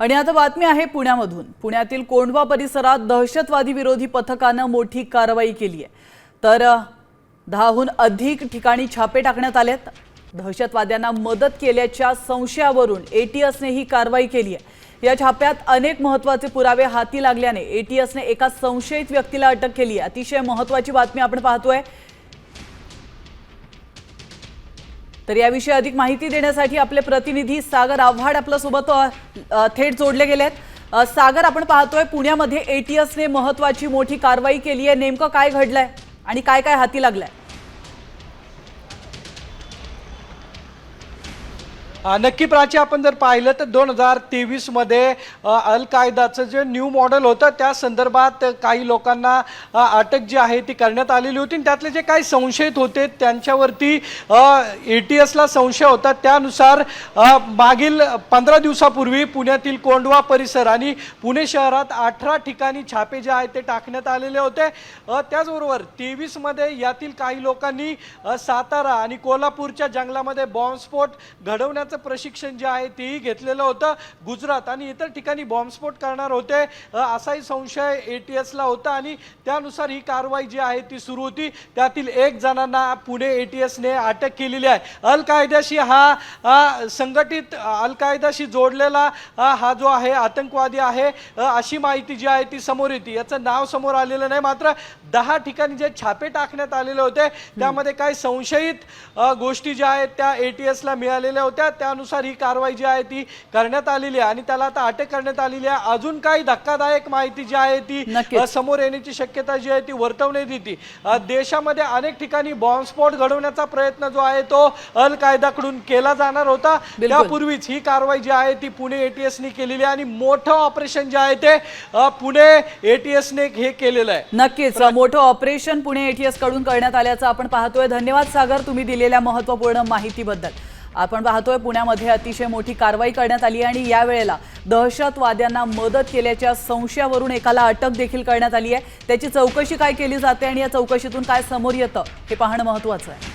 आणि आता बातमी आहे पुण्यामधून. पुण्यातील कोंढवा परिसरात दहशतवादी विरोधी पथकानं मोठी कारवाई केली आहे. तर दहाहून अधिक ठिकाणी छापे टाकण्यात आलेत. दहशतवाद्यांना मदत केल्याच्या संशयावरून एटीएसने ही कारवाई केली आहे. या छाप्यात अनेक महत्त्वाचे पुरावे हाती लागल्याने एटीएसने एका संशयित व्यक्तीला अटक केली आहे. अतिशय महत्वाची बातमी आपण पाहतोय. तर याविषयी अधिक माहिती देण्यासाठी आपले प्रतिनिधी सागर आव्हाड आपल्यासोबत थेट जोडले गेले आहेत सागर आपण पाहतोय पुण्यामध्ये एटीएसने महत्वाची मोठी कारवाई केली आहे. नेमकं काय घडलंय आणि काय काय हाती लागलंय? नक्की प्राची आपण जर पाहिलं तर दोन हजार तेवीसमध्ये अल कायदाचं जे न्यू मॉडेल होतं त्या संदर्भात काही लोकांना अटक जी आहे ती करण्यात आलेली होती. आणि त्यातले जे काही संशयित होते त्यांच्यावरती ए टी एसला संशय होता. त्यानुसार मागील पंधरा दिवसापूर्वी पुण्यातील कोंडवा परिसर आणि पुणे शहरात अठरा ठिकाणी छापे जे आहेत ते टाकण्यात आलेले होते. त्याचबरोबर तेवीसमध्ये यातील काही लोकांनी सातारा आणि कोल्हापूरच्या जंगलामध्ये बॉम्बस्फोट घडवण्याचं प्रशिक्षण जे आहे तेही घेतलेलं होतं. गुजरात आणि इतर ठिकाणी बॉम्बस्फोट करणार होते. असाही संशय ए टी एसला होता आणि त्यानुसार ही कारवाई जी आहे ती सुरू होती. त्यातील एक जणांना पुणे ए टी एसने अटक केलेली आहे. अल कायद्याशी हा संघटित अल कायदाशी जोडलेला हा जो आहे आतंकवादी आहे. अशी माहिती जी आहे ती समोर येते. याचं नाव समोर आलेलं नाही. मात्र दहा ठिकाणी जे छापे टाकण्यात आलेले होते त्यामध्ये काही संशयित गोष्टी ज्या आहेत त्या ए टी एसला मिळालेल्या होत्या. त्यानुसार ही कारवाई जी आहे ती करण्यात आलेली आहे. आणि त्याला आता अटक करण्यात आलेली आहे. अजून काही धक्कादायक माहिती जी आहे ती समोर येण्याची शक्यता जी आहे ती वर्तवण्यात येते देशामध्ये अनेक ठिकाणी बॉम्बस्फोट घडवण्याचा प्रयत्न जो आहे तो अल कायदाकडून केला जाणार होता. त्यापूर्वीच ही कारवाई जी आहे ती पुणे एटीएसने केलेली आहे. आणि मोठं ऑपरेशन जे आहे ते पुणे एटीएसने हे केलेलं आहे. नक्कीच. मोठं ऑपरेशन पुणे एटीएसकडून करण्यात आल्याचं आपण पाहतोय. धन्यवाद सागर तुम्ही दिलेल्या महत्त्वपूर्ण माहितीबद्दल. आपण पाहतोय पुण्यामध्ये अतिशय मोठी कारवाई करण्यात आली आणि यावेळेला दहशतवाद्यांना मदत केल्याच्या संशयावरून एकाला अटक देखील करण्यात आली आहे. त्याची चौकशी काय केली जाते आणि या चौकशीतून काय समोर येतं हे पाहणं महत्वाचं आहे.